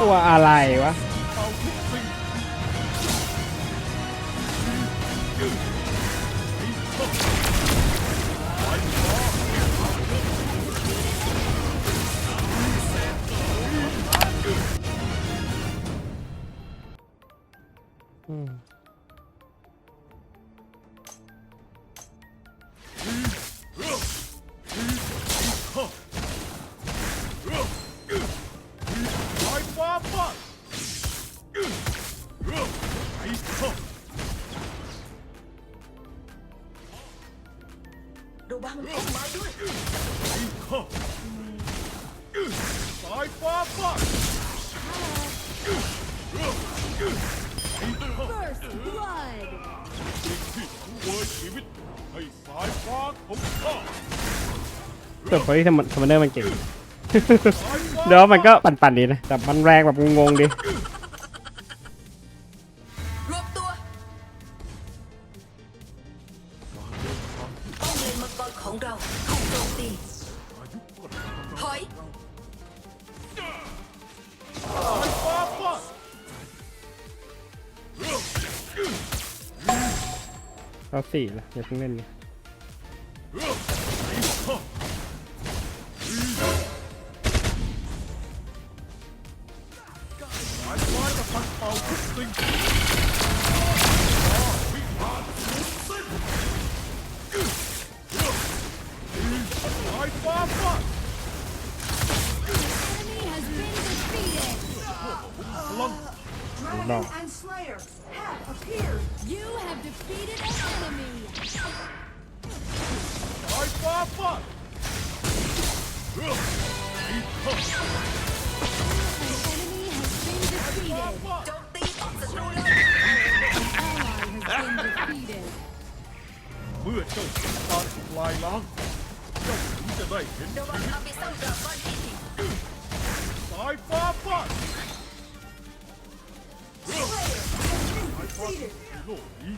ตัวอะไรวะ อืมสายฟ้าฟาดไอ้ข้าระวังต้นไม้ด้วยไอ้ข้าสายฟ้าฟาด First blood. ที่ทั้งเวอร์ชีวิตให้สายฟ้าของข้าส่วนคนที่สมสมเดอร์มันเก่ง สายฟ้า เดี๋ยวมันก็ปั่นๆดีนะ แต่มันแรงแบบงงๆดี เราสี่ละอย่าเพิ่งเล่นนี่ไอ้ข้าสายฟ้าจะพัดเป่าทุกสิ่งวิหารสิ้นสายฟ้าฟาด Enemy has been defeated. พลังดอก and Slayer have appeared. You have defeated an ฟ้าฟาดไอ้ข้า An enemy has been defeated. ฟาดโจมตีป้อมศัตรูเลย เมื่อเจ้าทำการทำลายล้างเจ้าถึงจะได้เห็นระวังอาบิสัมกลับบ้านที่สายฟ้าฟาดสายฟ้าที่โลกนี้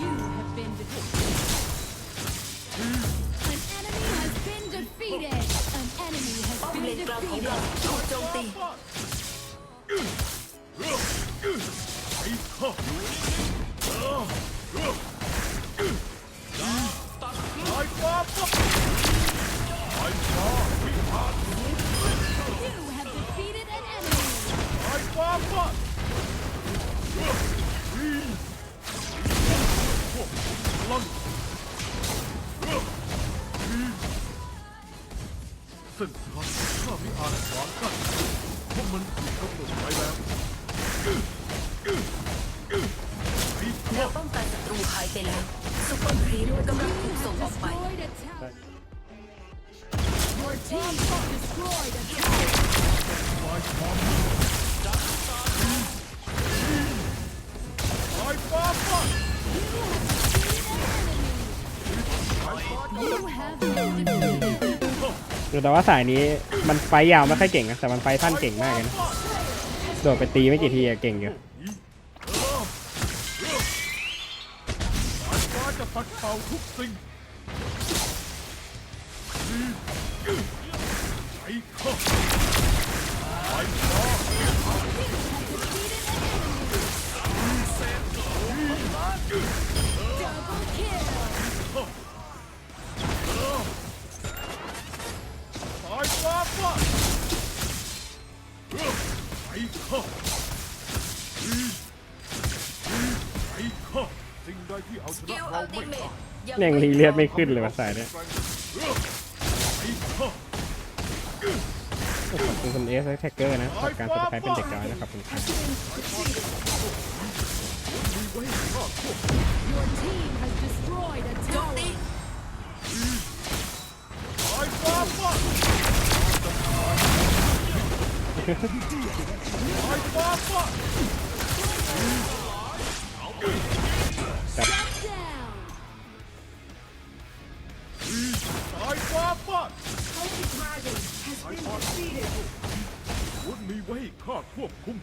เส้างข้าไม่อาจขวางกั้นเพราะมันถูกกำหนดไว้แล้วไอ้แนข้าป้องกันศัตรูหายไปแล้วซุปเปอร์ครีปกำลังถูกส่งออกไป Destroyed a tower. Your team has destroyed a tower. สายฟ้าสายฟ้าฟาด You have been defeated. แต่ว่าสายนี้มันไฟยาวไม่ค่อยเก่งนะแต่มันไฟสั้นเก่งมากเลยนะโดดไปตีไม่กี่ทีเก่งอยู่ฟ้าจะพัดเป่าทุกสิ่งไอ้ข้าสา ชนะเแม่งรีเลียดไม่ขึ้นเลยวะสายเนี่ยขอบคุณคุณเอสแท็กเกอร์นะขอบการสมัครเป็นเด็กน้อยนะครับคุณครับจับ สายฟ้าฟาด Holy Dragon has been defeated. วุ้นมีไว้ให้ข้าควบคุม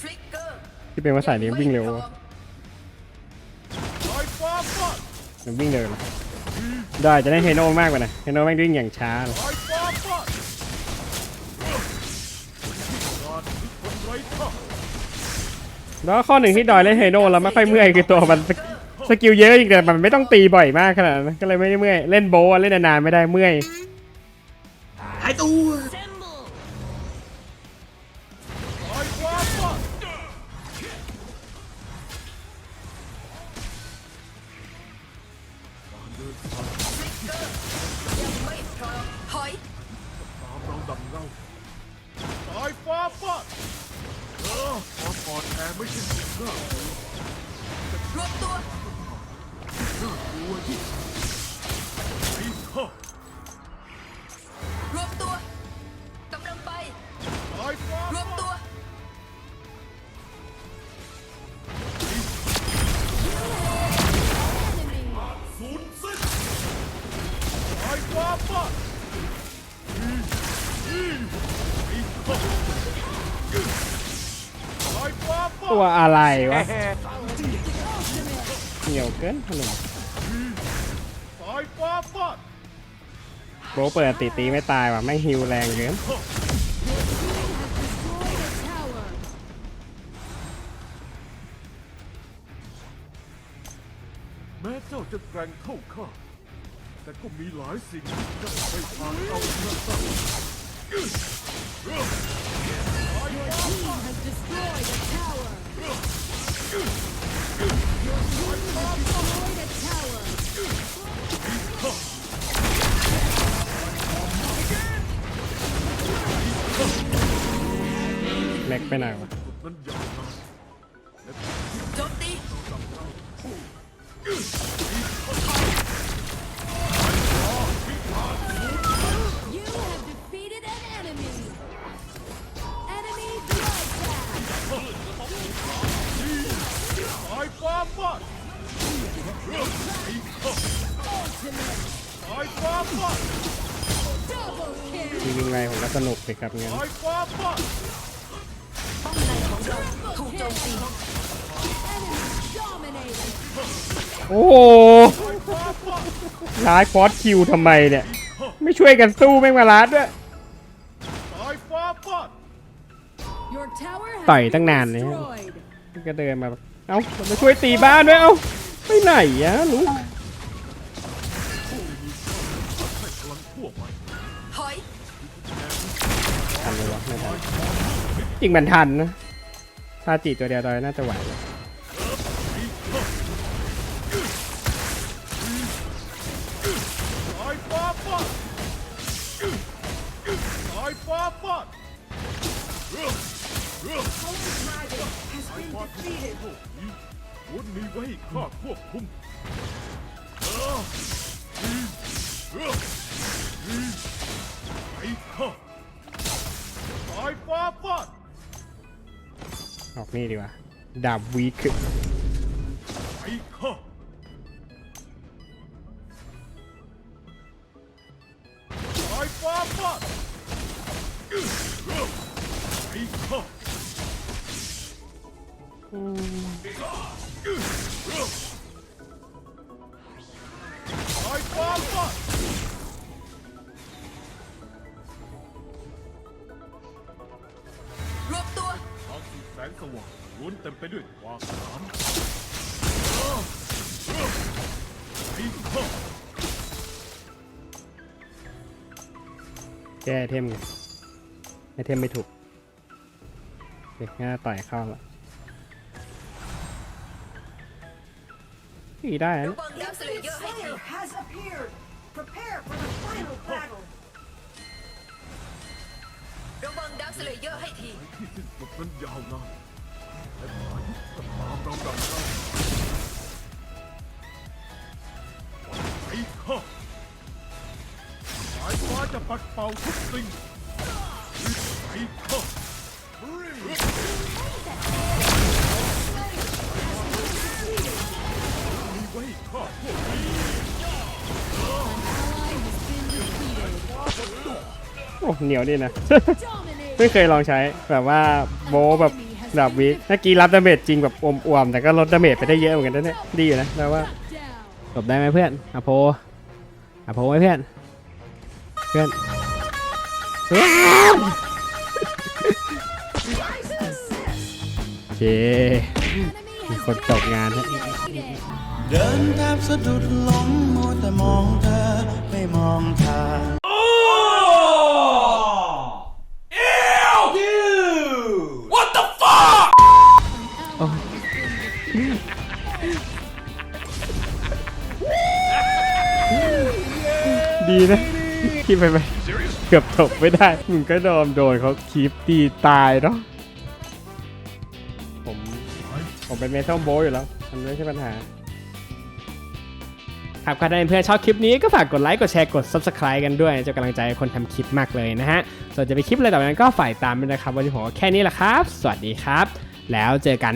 ฟลิกเกอร์ที่เป็นว่าสายนี้วิ่งเร็วไม่พร้อวะมสายฟ้าฟาดมันวิ่งเร็วนะได้จะได้เฮโน่มากกว่านะเฮโน่แม่งวิ่งอย่างช้าเลยสายฟ้าฟาดการคือคนไร้ค่าแล้วข้อหนึ่งที่ดอยเล่นเฮโน่แล้วไม่ค่อยเมื่อยคือตัวมัน สกสกิลเยอะจริงแต่มันไม่ต้องตีบ่อยมากขนาดนั้นก็เลยไม่ได้เมื่อย เล่นโบว์อะเล่นนานๆไม่ได้เมื่อย Assemble. สายฟ้าฟาดยังไม่พร้อมถอยตามเราดังเราสายฟ้าฟาดเออความอ่อนแอไม่ใช่สิ่งน่ากลัวรวมตัว น่ากลัวที่ไอ้ข้ารวมตัวกำลังไปสายฟ้ารวมตัว ศูนย์สิ้นสายฟ้าฟาดอีอีไอ้ข้าสายฟ้าฟาตัวอะไรวะเหนียวเกินขนม โบเปิดตีตีไม่ตายว่ะไม่ฮิวแรงเกินแม้เจ้าจะแกร่งเท่าข้าแต่ก็มีหลายสิ่งที่เจ้าไม่ผ่านเอาเนื้อตั้งาฟาด double kill. ที่วิ่งไล่ผมก็สนุกสิครับงั้นสาย โจมตี Enemy dominated. โอ้โหสายฟ้าฟาดร้ายฟอสคิวทำไมเนี่ย ไม่ช่วยกันสู้แม่งมาลัดด้วยสายฟ้าฟาด Your tower has ต่อย been ตั้งนานเลย destroyed. ก็เดินมาแบบเอ้ามาช่วยตีบ้านด้วยเอ้าไปไหนอะลูกให้พลังทั่วไปถอยทันเลยวะไม่ทัน จริงมันทันนะถ้าจีตัวเดียวดอยน่าจะไหววุ้นมีไว้ข้าควบคุมไอ้ข้าสายฟ้าฟาด ออกนี่ดีกว่า ดาบวีคไอ้ข้าสายฟ้าฟา ล้วนเต็มไปด้วยความหนามแก้ไอเทมไงไอเทมไม่ถูกเด็กง่าต่อยเข้าละนี่ได้นะวังดับสเลเยอร์ให้ที Slayer has appeared. Prepare for the final battle. ระวังดับสเลเยอร์ให้ที ที่สิ้นสุดนั้นยาวนาน และพายุก็ตามเราดังเราไอ้ข้าสายฟ้าจะปัดเป่าทุกสิ่งเข้ามีไว้ข้าพวกนี้โอ้เหนียวดีนะ ไม่เคยลองใช้แบบว่าโบแบบ ดาบวิกเมื่อกี้รับดาเมจจริงแบบอวมๆแต่ก็ลดดาเมจไปได้เยอะเหมือนกันนะเนี่ยดีอยู่นะแปลว่า Down. จบได้ไหมเพื่อนอโพอโพไหมเพื่อนเพื่อนเพื่อนโอเค Enemy มี has คนตกงานฮะ defeated. เดินแทบสะดุดล้มมัวแต่มองเธอไม่มองทาง ดีนะที่ไปไปเกือบถกไม่ได้มึงก็โดนโดนเขาคีบตีตายเนาะผมผมเป็นเมทัลโบอยู่แล้วมันไม่ใช่ปัญหาครับก็ได้เพื่อนชอบคลิปนี้ก็ฝากกดไลค์กดแชร์กด subscribe กันด้วยจะกำลังใจคนทำคลิปมากเลยนะฮะ ส่วนจะไปคลิปอะไรต่อไปนั้นก็ฝ่ายตามด้วยนะครับ วันนี้ผมก็แค่นี้แหละครับ สวัสดีครับ แล้วเจอกัน